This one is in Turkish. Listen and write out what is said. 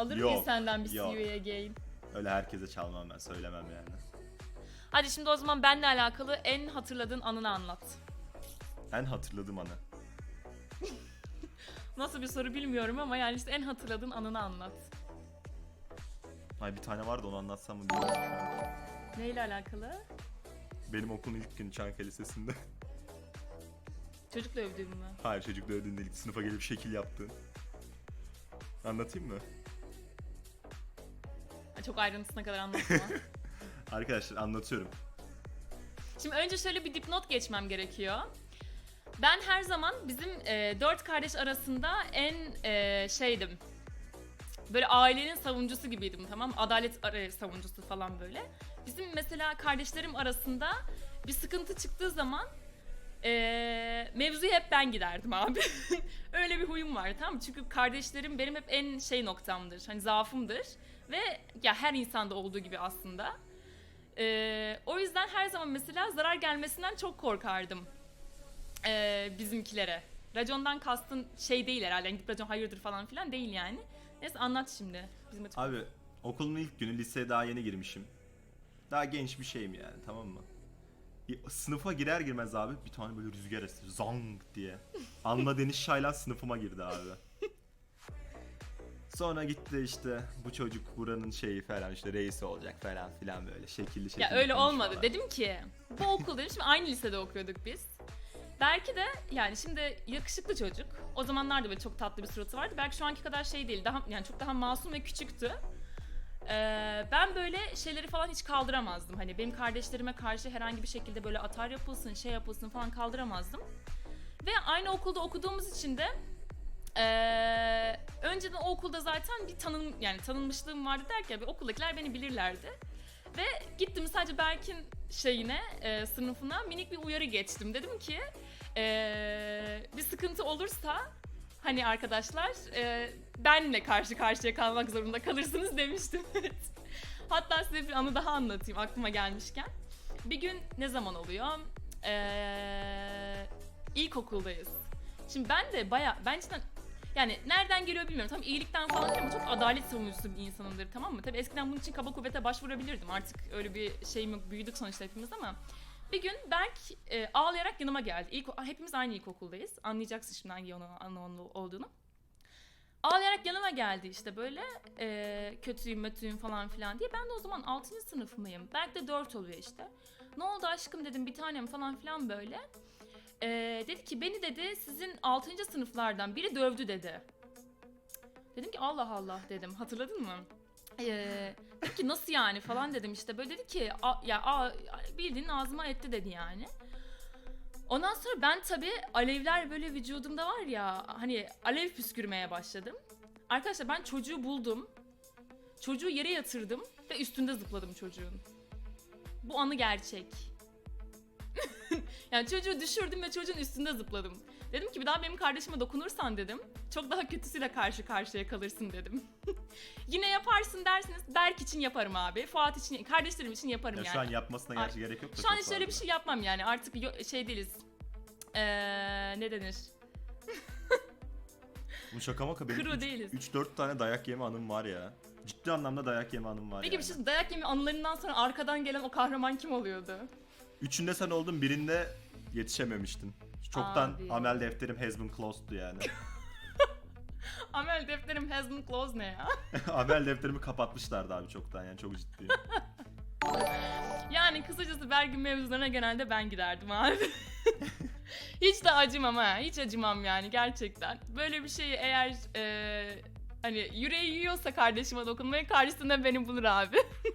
Alırım Yok, ya senden bir yok. see you again. Öyle herkese çalmam ben söylemem yani. Hadi şimdi o zaman benle alakalı en hatırladığın anını anlat. En hatırladığım anı. Nasıl bir soru bilmiyorum ama yani işte en hatırladığın anını anlat. Ay bir tane vardı onu anlatsam mı bilmiyorum. Neyle alakalı? Benim okulun ilk günü Çankaya Lisesi'nde. Çocukla övdüğüm mü? Hayır çocuk dövdüğün değil. Sınıfa gelip şekil yaptın. Anlatayım mı? Çok ayrıntısına kadar anlatma. Arkadaşlar anlatıyorum. Şimdi önce şöyle bir dipnot geçmem gerekiyor. Ben her zaman bizim e, dört kardeş arasında en e, şeydim. Böyle ailenin savuncusu gibiydim tamam? Adalet ara- savuncusu falan böyle. Bizim mesela kardeşlerim arasında bir sıkıntı çıktığı zaman e, mevzuya hep ben giderdim abi. Öyle bir huyum var tamam? Çünkü kardeşlerim benim hep en şey noktamdır. Hani zaafımdır. Ve ya her insanda olduğu gibi aslında. Ee, o yüzden her zaman mesela zarar gelmesinden çok korkardım ee, bizimkilere. Racondan kastın şey değil herhalde. Yani gidip racon hayırdır falan filan değil yani. Neyse anlat şimdi. Bizim açık- Abi okulun ilk günü liseye daha yeni girmişim. Daha genç bir şeyim yani tamam mı? Bir Sınıfa girer girmez abi bir tane böyle rüzgar esti zang diye. Anla Deniz Şaylan sınıfıma girdi abi. Sonra gitti işte bu çocuk buranın şeyi falan işte reisi olacak falan filan böyle şekilli şekilli Ya öyle konuşmalar. olmadı. Dedim ki bu okul dedim. Şimdi aynı lisede okuyorduk biz. Belki de yani şimdi yakışıklı çocuk. O zamanlarda böyle çok tatlı bir suratı vardı. Belki şu anki kadar şey değil. Daha yani çok daha masum ve küçüktü. Ee, ben böyle şeyleri falan hiç kaldıramazdım. Hani benim kardeşlerime karşı herhangi bir şekilde böyle atar yapılsın, şey yapılsın falan kaldıramazdım. Ve aynı okulda okuduğumuz için de ee, önceden o okulda zaten bir tanın yani tanınmışlığım vardı derken bir okuldakiler beni bilirlerdi. Ve gittim sadece Berk'in şeyine, e, sınıfına minik bir uyarı geçtim. Dedim ki e, bir sıkıntı olursa hani arkadaşlar e, benle karşı karşıya kalmak zorunda kalırsınız demiştim. Hatta size bir anı daha anlatayım aklıma gelmişken. Bir gün ne zaman oluyor? E, ilkokuldayız. Şimdi ben de baya ben cidden yani nereden geliyor bilmiyorum. Tam iyilikten falan değil ama çok adalet savunucusu bir insanımdır tamam mı? Tabii eskiden bunun için kaba kuvvete başvurabilirdim. Artık öyle bir şeyim yok. Büyüdük sonuçta hepimiz ama bir gün Berk e, ağlayarak yanıma geldi. İlk, hepimiz aynı ilkokuldayız. Anlayacaksın şimdi hangi onun olduğunu. Ağlayarak yanıma geldi işte böyle e, kötüyüm mötüyüm falan filan diye. Ben de o zaman 6. sınıfındayım. Berk de 4 oluyor işte. Ne oldu aşkım dedim bir tanem falan filan böyle. Ee, dedi ki beni dedi sizin 6. sınıflardan biri dövdü dedi. Dedim ki Allah Allah dedim hatırladın mı? Ee, dedim ki nasıl yani falan dedim işte böyle dedi ki "A- ya a, bildiğin ağzıma etti dedi yani. Ondan sonra ben tabii alevler böyle vücudumda var ya hani alev püskürmeye başladım. Arkadaşlar ben çocuğu buldum. Çocuğu yere yatırdım ve üstünde zıpladım çocuğun. Bu anı gerçek. Yani çocuğu düşürdüm ve çocuğun üstünde zıpladım. Dedim ki bir daha benim kardeşime dokunursan dedim. Çok daha kötüsüyle karşı karşıya kalırsın dedim. Yine yaparsın dersiniz. Berk için yaparım abi. Fuat için, kardeşlerim için yaparım Ya yani. şu an yapmasına gerçi gerek yok da Şu an hiç öyle bir şey yapmam yani. Artık şey değiliz. Ee, ne denir? Bu şaka maka benim Kuru üç- değiliz. 3-4 tane dayak yeme anım var ya. Ciddi anlamda dayak yeme anım var Peki yani. bir şey dayak yeme anılarından sonra arkadan gelen o kahraman kim oluyordu? Üçünde sen oldun birinde yetişememiştin. Çoktan Abi. amel defterim has been closed'du yani. Amel defterim has been closed ne ya? amel defterimi kapatmışlardı abi çoktan yani çok ciddi. Yani kısacası vergi mevzularına genelde ben giderdim abi. hiç de acımam ha. Hiç acımam yani gerçekten. Böyle bir şeyi eğer e, hani yüreği yiyorsa kardeşime dokunmayı karşısında beni bulur abi.